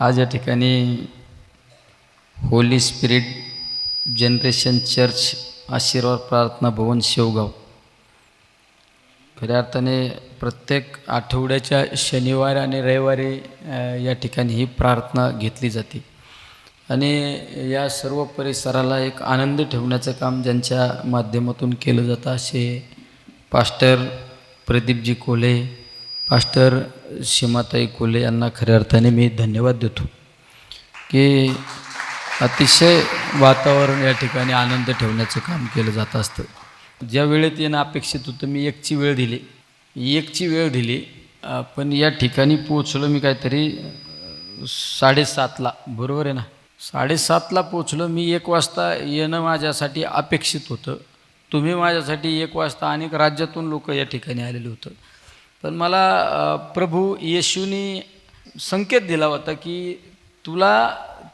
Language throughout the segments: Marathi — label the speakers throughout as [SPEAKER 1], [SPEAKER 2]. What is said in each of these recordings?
[SPEAKER 1] आज या ठिकाणी होली स्पिरिट जनरेशन चर्च आशीर्वाद प्रार्थना भवन शेवगाव. खऱ्या अर्थाने प्रत्येक आठवड्याच्या शनिवार आणि रविवारी या ठिकाणी ही प्रार्थना घेतली जाते. आणि या सर्व परिसराला एक आनंद ठेवण्याचं काम ज्यांच्या माध्यमातून केलं जातं असे पास्टर प्रदीपजी कोले पास्टर सीमाताई कोले यांना खऱ्या अर्थाने मी धन्यवाद देतो की अतिशय वातावरण या ठिकाणी आनंद ठेवण्याचं काम केलं जात असतं. ज्या वेळेत येणं अपेक्षित होतं मी एकची वेळ दिली. एकची वेळ दिली पण या ठिकाणी पोचलो मी काहीतरी साडेसातला. बरोबर आहे ना? साडेसातला पोचलो मी एक वाजता येणं माझ्यासाठी अपेक्षित होतं. तुम्ही माझ्यासाठी एक वाजता अनेक राज्यातून लोक या ठिकाणी आलेले होतं. पण मला प्रभू येशूनी संकेत दिला होता की तुला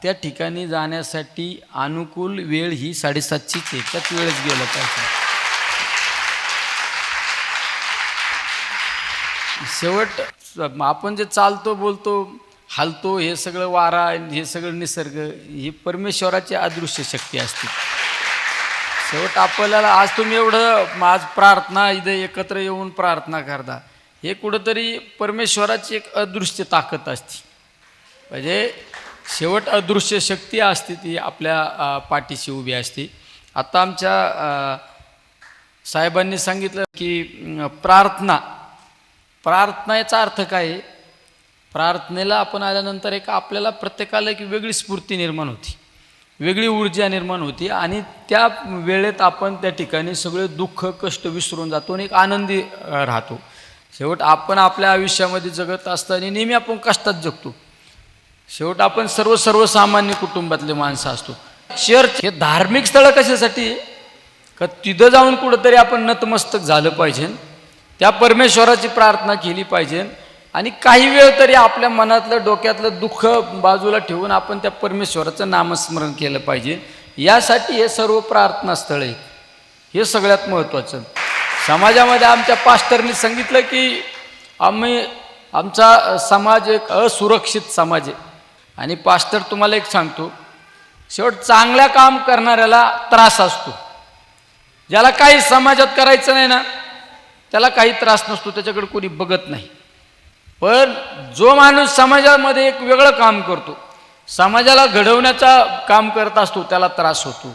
[SPEAKER 1] त्या ठिकाणी जाण्यासाठी अनुकूल वेळ ही साडेसातचीच आहे. त्याच वेळेस गेलं पाहिजे. शेवट आपण जे चालतो बोलतो हालतो हे सगळं वारा हे सगळं निसर्ग ही परमेश्वराची अदृश्य शक्ती असते. शेवट आपल्याला आज तुम्ही एवढं आज प्रार्थना इथे एकत्र येऊन प्रार्थना करता. हे कुठंतरी परमेश्वराची एक अदृश्य ताकद असते. म्हणजे शेवट अदृश्य शक्ती असते ती आपल्या पाठीशी उभी असते. आता आमच्या साहेबांनी सांगितलं की प्रार्थना प्रार्थना याचा अर्थ काय? प्रार्थनेला आपण आल्यानंतर एक आपल्याला प्रत्येकाला एक वेगळी स्फूर्ती निर्माण होती. वेगळी ऊर्जा निर्माण होती आणि त्या वेळेत आपण त्या ठिकाणी सगळे दुःख कष्ट विसरून जातो आणि एक आनंदी राहतो. शेवट आपण आपल्या आयुष्यामध्ये जगत असताना नेहमी आपण कष्टात जगतो. शेवट आपण सर्व सर्वसामान्य कुटुंबातले माणसं असतो. चर्च हे धार्मिक स्थळं कशासाठी? का तिथं जाऊन कुठंतरी आपण नतमस्तक झालं पाहिजे. त्या परमेश्वराची प्रार्थना केली पाहिजे. आणि काही वेळ तरी आपल्या मनातलं डोक्यातलं दुःख बाजूला ठेवून आपण त्या परमेश्वराचं नामस्मरण केलं पाहिजे. यासाठी हे सर्व प्रार्थना स्थळ आहे हे सगळ्यात महत्त्वाचं. समाजामध्ये आमच्या पास्टरनी सांगितलं की आम्ही आमचा समाज एक असुरक्षित समाज आहे. आणि पास्टर तुम्हाला एक सांगतो शेवट चांगल्या काम करणाऱ्याला त्रास असतो. ज्याला काही समाजात करायचं नाही ना त्याला काही त्रास नसतो त्याच्याकडे कोणी बघत नाही. पण जो माणूस समाजामध्ये एक वेगळं काम करतो समाजाला घडवण्याचा काम करत असतो त्याला त्रास होतो.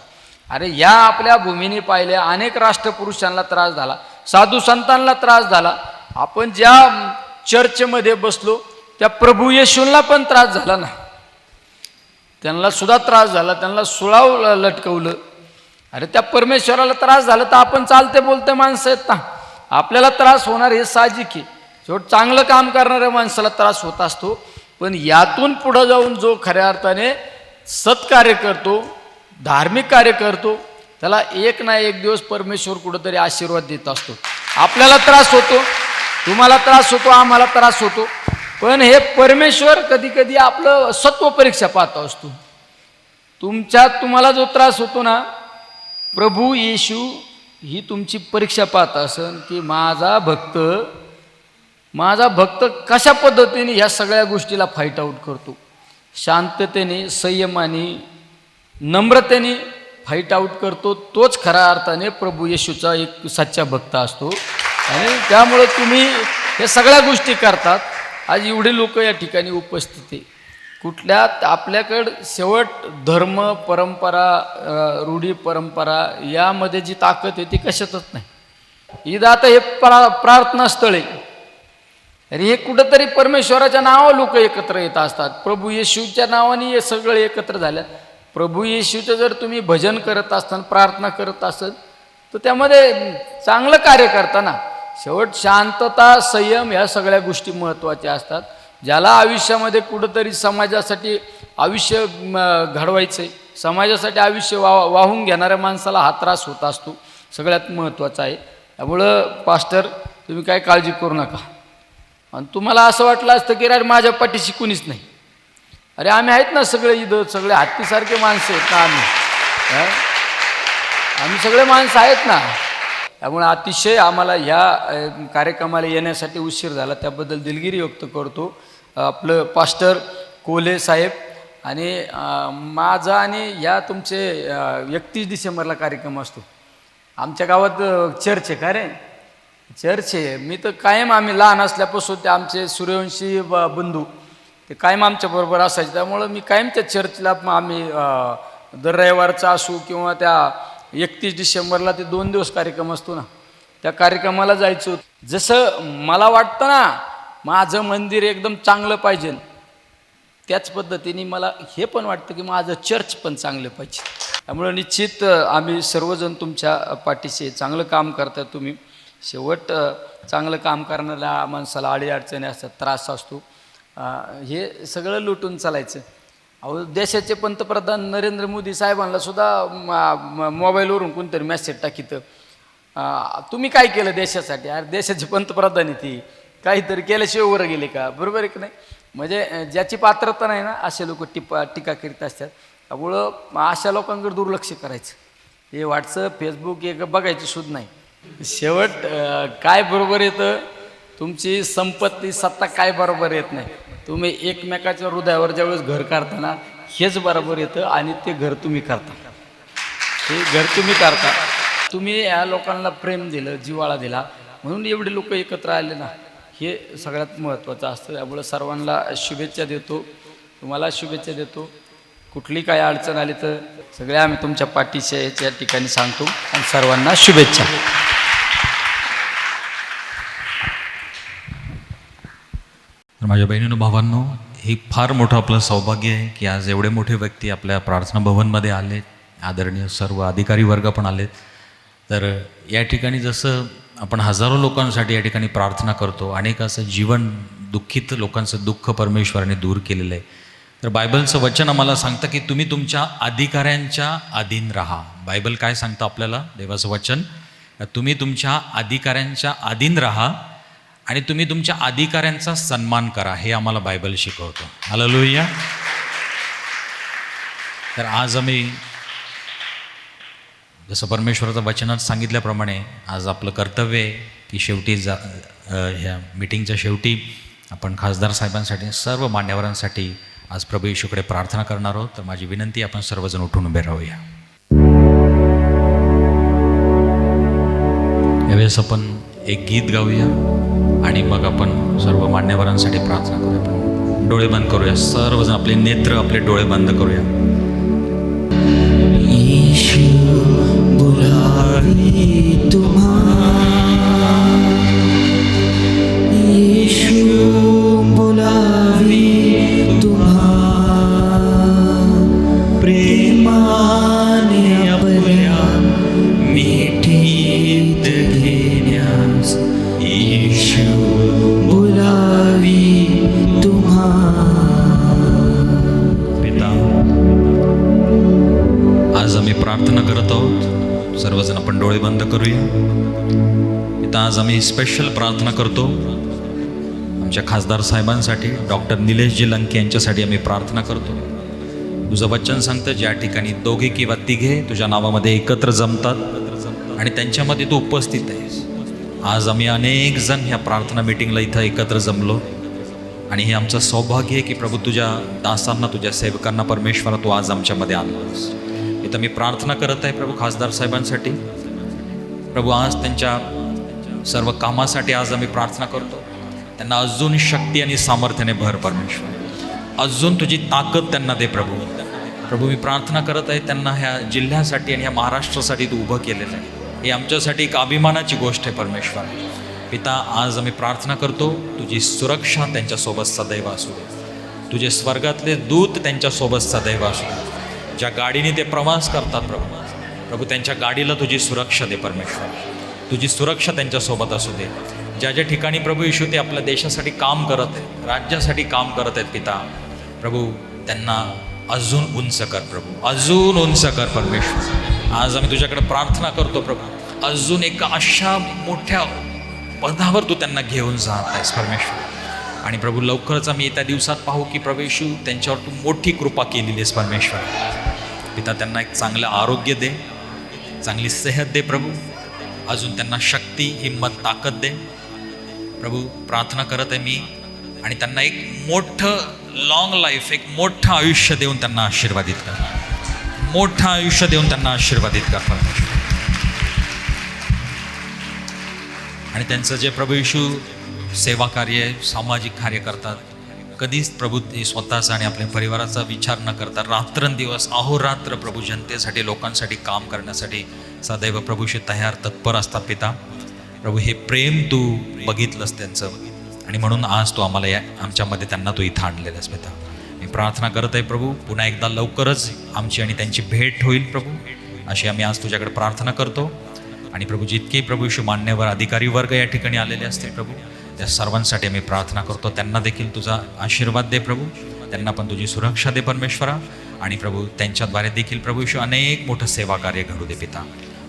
[SPEAKER 1] अरे या आपल्या भूमीने पाहिल्या अनेक राष्ट्रपुरुषांना त्रास झाला साधू संतांना त्रास झाला. आपण ज्या चर्चमध्ये बसलो त्या प्रभू येशूंना पण त्रास झाला ना. त्यांना सुद्धा त्रास झाला त्यांना सुळाव लटकवलं. अरे त्या परमेश्वराला त्रास झाला तर आपण चालते बोलते माणसं आहेत ना. आपल्याला त्रास होणार हे साहजिक आहे. शेवट चांगलं काम करणाऱ्या माणसाला त्रास होत असतो पण यातून पुढं जाऊन जो खऱ्या अर्थाने सत्कार्य करतो धार्मिक कार्य करतो त्याला एक ना एक दिवस परमेश्वर कुठंतरी आशीर्वाद देत असतो. आपल्याला त्रास होतो तुम्हाला त्रास होतो आम्हाला त्रास होतो पण हे परमेश्वर कधी कधी आपलं सत्व परीक्षा पाहत असतो. तुमच्यात तुम्हाला जो त्रास होतो ना प्रभू येशू ही तुमची परीक्षा पाहत असन की माझा भक्त माझा भक्त कशा पद्धतीने ह्या सगळ्या गोष्टीला फाईट आऊट करतो? शांततेने संयमाने नम्रतेने फाईट आऊट करतो तोच खऱ्या अर्थाने प्रभू येशूचा एक सच्चा भक्त असतो. आणि त्यामुळं तुम्ही हे सगळ्या गोष्टी करतात. आज एवढे लोक या ठिकाणी उपस्थित आहे. कुठल्या आपल्याकडं शेवट धर्म परंपरा रूढी परंपरा यामध्ये जी ताकद आहे ती कशातच नाही. ईद आता हे प्रा प्रार्थना स्थळ आहे. अरे हे कुठंतरी परमेश्वराच्या नावावर लोक एकत्र येत असतात. प्रभू येशूच्या नावाने हे सगळे एकत्र झाल्या प्रभू येशूचं जर तुम्ही भजन करत असताना प्रार्थना करत असाल तर त्यामध्ये चांगलं कार्य करताना शेवट शांतता संयम ह्या सगळ्या गोष्टी महत्त्वाच्या असतात. ज्याला आयुष्यामध्ये कुठंतरी समाजासाठी आयुष्य म, घडवायचं आहे समाजासाठी आयुष्य वा वाहून घेणाऱ्या माणसाला हा त्रास होत असतो. सगळ्यात महत्त्वाचा आहे. त्यामुळं पास्टर तुम्ही काय काळजी करू नका. आणि तुम्हाला असं वाटलं असतं की अरे माझ्या पाठीशी कुणीच नाही. अरे आम्ही आहेत ना सगळे इथं सगळे हत्तीसारखे माणसं आहेत ना आम्ही. आम्ही सगळे माणसं आहेत ना. त्यामुळे अतिशय आम्हाला ह्या कार्यक्रमाला येण्यासाठी उशीर झाला. त्याबद्दल दिलगिरी व्यक्त करतो. आपलं पास्टर कोले साहेब आणि माझा आणि या तुमचे एकतीस डिसेंबरला कार्यक्रम असतो. आमच्या गावात चर्च आहे का रे? चर्च आहे. मी तर कायम आम्ही लहान असल्यापासून ते आमचे सूर्यवंशी ब- बंधू ते कायम आमच्याबरोबर असायचे. त्यामुळं मी कायम त्या चर्चला आम्ही दर रविवारचा असू किंवा त्या एकतीस डिसेंबरला ते दोन दिवस कार्यक्रम असतो ना त्या कार्यक्रमाला जायचो जसं मला वाटतं ना माझं मंदिर एकदम चांगलं पाहिजे. त्याच पद्धतीने मला हे पण वाटतं की माझं चर्च पण चांगलं पाहिजे. त्यामुळं निश्चित आम्ही सर्वजण तुमच्या पाठीशी चांगलं काम करता तुम्ही. शेवट चांगलं काम करणाऱ्या माणसाला अडीअडचणी असतात त्रास असतो. हे सगळं लुटून चालायचं. अहो देशाचे पंतप्रधान नरेंद्र मोदी साहेबांना सुद्धा मोबाईलवरून कोणतरी मेसेज टाकीतं. तुम्ही काय केलं देशासाठी? अरे देशाचे पंतप्रधान आहे ती. काहीतरी केल्याशिवाय वर गेले का? बरोबर आहे की नाही? म्हणजे ज्याची पात्रता नाही ना असे लोक टिपा टीका करीत असतात. त्यामुळं अशा लोकांकडे दुर्लक्ष करायचं. हे व्हॉट्सअप फेसबुक हे बघायची सुद्धा नाही. शेवट काय बरोबर येतं? तुमची संपत्ती सत्ता काय बरोबर येत नाही? तुम्ही एकमेकाच्या हृदयावर ज्यावेळेस घर काढताना हेच बरोबर येतं आणि ते घर तुम्ही करता. हे घर तुम्ही करता. तुम्ही या लोकांना प्रेम दिलं जिवाळा दिला. म्हणून एवढे लोक एकत्र आले ना हे सगळ्यात महत्त्वाचं असतं. त्यामुळं सर्वांना शुभेच्छा देतो. तुम्हाला शुभेच्छा देतो. कुठली काय अडचण आली तर सगळ्या आम्ही तुमच्या पाठीशी याच्या ठिकाणी सांगतो. आणि सर्वांना शुभेच्छा.
[SPEAKER 2] तर माझ्या बहिणीनं भावांनो हे फार मोठं आपलं सौभाग्य आहे की आज एवढे मोठे व्यक्ती आपल्या प्रार्थना भवनमध्ये आले आदरणीय सर्व अधिकारी वर्ग पण आलेत. तर या ठिकाणी जसं आपण हजारो लोकांसाठी या ठिकाणी प्रार्थना करतो अनेक असं जीवन दुःखित लोकांचं दुःख परमेश्वराने दूर केलेलं आहे. तर बायबलचं वचन आम्हाला सांगतं की तुम्ही तुमच्या अधिकाऱ्यांच्या अधीन राहा. बायबल काय सांगतं आपल्याला? देवाचं वचन तुम्ही तुमच्या अधिकाऱ्यांच्या अधीन राहा. आणि तुम्ही तुमच्या अधिकाऱ्यांचा सन्मान करा हे आम्हाला बायबल शिकवतो. हालेलुया तर आज आम्ही जसं परमेश्वराचं वचनात सांगितल्याप्रमाणे आज आपलं कर्तव्य आहे की शेवटी जा ह्या मिटिंगच्या शेवटी आपण खासदार साहेबांसाठी सर्व मान्यवरांसाठी आज प्रभू येशूकडे प्रार्थना करणार आहोत. तर माझी विनंती आपण सर्वजण उठून उभे राहूया. यावेळेस आपण एक गीत गाऊया. आणि मग आपण सर्व मान्यवरांसाठी प्रार्थना करूया. डोळे बंद करूया. सर्वजण आपले नेत्र आपले डोळे बंद करूया. आम्ही प्रार्थना करत आहोत. सर्वजण आपण डोळे बंद करूया. इथं आज आम्ही स्पेशल प्रार्थना करतो. आमच्या खासदार साहेबांसाठी डॉक्टर निलेशजी लंके यांच्यासाठी आम्ही प्रार्थना करतो. तुझं वचन सांगतं ज्या ठिकाणी दोघे किंवा तिघे तुझ्या नावामध्ये एकत्र जमतात आणि त्यांच्यामध्ये तू उपस्थित आहेस. आज आम्ही अनेक जण ह्या प्रार्थना मिटिंगला इथं एकत्र जमलो. आणि हे आमचं सौभाग्य आहे की प्रभू तुझ्या दासांना तुझ्या सेवकांना परमेश्वरा तू आज आमच्यामध्ये आणलास. इथं मी प्रार्थना करत आहे प्रभू खासदार साहेबांसाठी. प्रभू आज त्यांच्या सर्व कामासाठी आज आम्ही प्रार्थना करतो. त्यांना अजून शक्ती आणि सामर्थ्याने भर परमेश्वर. अजून तुझी ताकद त्यांना दे प्रभू. प्रभू मी प्रार्थना करत आहे त्यांना ह्या जिल्ह्यासाठी आणि ह्या महाराष्ट्रासाठी तू उभं केलेलं आहे. ही आमच्यासाठी एक अभिमानाची गोष्ट आहे परमेश्वर. पिता आज आम्ही प्रार्थना करतो तुझी सुरक्षा त्यांच्यासोबत सदैव असू दे. तुझे स्वर्गातले दूत त्यांच्यासोबत सदैव असू दे. ज्या गाडीने ते प्रवास करतात प्रभू प्रभू त्यांच्या गाडीला तुझी सुरक्षा दे परमेश्वर. तुझी सुरक्षा त्यांच्यासोबत असू दे. ज्या ज्या ठिकाणी प्रभू येशू ते आपल्या देशासाठी काम करत आहेत राज्यासाठी काम करत आहेत पिता प्रभू त्यांना अजून उंच कर प्रभू. अजून उंच कर परमेश्वर. आज आम्ही तुझ्याकडे प्रार्थना करतो प्रभू. अजून एका अशा मोठ्या पदावर तू त्यांना घेऊन जात आहेस परमेश्वर. आणि प्रभू लवकरच आम्ही येत्या दिवसात पाहू की प्रवेशू त्यांच्यावर तू मोठी कृपा केलेली आहेस परमेश्वर. पिता त्यांना एक चांगलं आरोग्य दे चांगली सेहत दे प्रभू. अजून त्यांना शक्ती हिंमत ताकद दे. प्रभू प्रार्थना करत आहे मी आणि त्यांना एक मोठं लॉंग लाईफ एक मोठं आयुष्य देऊन त्यांना आशीर्वादित कर. मोठं आयुष्य देऊन त्यांना आशीर्वादित कर परमेश्वर. आणि त्यांचं जे प्रभू येशू सेवा कार्य सामाजिक कार्य करतात. कधीच प्रभू ते स्वतःचा आणि आपल्या परिवाराचा विचार न करता रात्रंदिवस अहोरात्र प्रभू जनतेसाठी लोकांसाठी काम करण्यासाठी सदैव प्रभूशी तयार तत्पर असतात पिता. प्रभू हे प्रेम तू बघितलंस त्यांचं आणि म्हणून आज तू आम्हाला या आमच्यामध्ये त्यांना तू इथं आणलेलास पिता. मी प्रार्थना करत आहे प्रभू पुन्हा एकदा लवकरच आमची आणि त्यांची भेट होईल प्रभू. अशी आम्ही आज तुझ्याकडे प्रार्थना करतो. आणि प्रभू जितके प्रभू मान्यवर अधिकारी वर्ग या ठिकाणी आलेले असतील प्रभू. त्या सर्वांसाठी आम्ही प्रार्थना करतो. त्यांना देखील तुझा आशीर्वाद दे प्रभू. त्यांना पण तुझी सुरक्षा दे परमेश्वरा. आणि प्रभू त्यांच्याद्वारे देखील प्रभू येशू अनेक मोठं सेवा कार्य घडू दे पिता.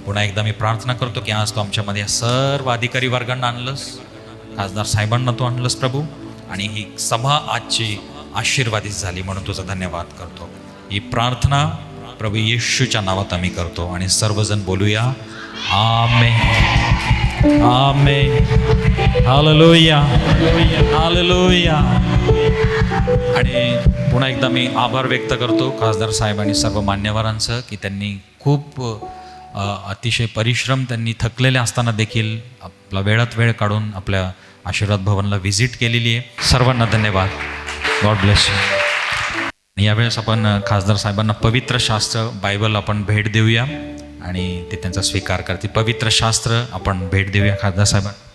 [SPEAKER 2] पुन्हा एकदा मी प्रार्थना करतो की आज तू आमच्यामध्ये सर्व अधिकारी वर्गांना आणलंस. खासदार साहेबांना तू आणलंस प्रभू. आणि ही सभा आजची आशीर्वादित झाली म्हणून तुझा धन्यवाद करतो. ही प्रार्थना प्रभू येशूच्या नावात आम्ही करतो. आणि सर्वजण बोलूया आमे आमे हालेलुया हालेलुया आणि पुन्हा एकदा मी आभार व्यक्त करतो खासदार साहेब आणि सर्व मान्यवरांचं की त्यांनी खूप अतिशय परिश्रम त्यांनी थकलेले असताना देखील आपला वेळात वेळ काढून आपल्या आशीर्वाद भवनला व्हिजिट केलेली आहे. सर्वांना धन्यवाद. गॉड ब्लेस यू यावेळेस आपण खासदार साहेबांना पवित्र शास्त्र बायबल आपण भेट देऊया. आणि ते त्यांचा स्वीकार करतील. पवित्र शास्त्र आपण भेट देऊया खासदार साहेबांना.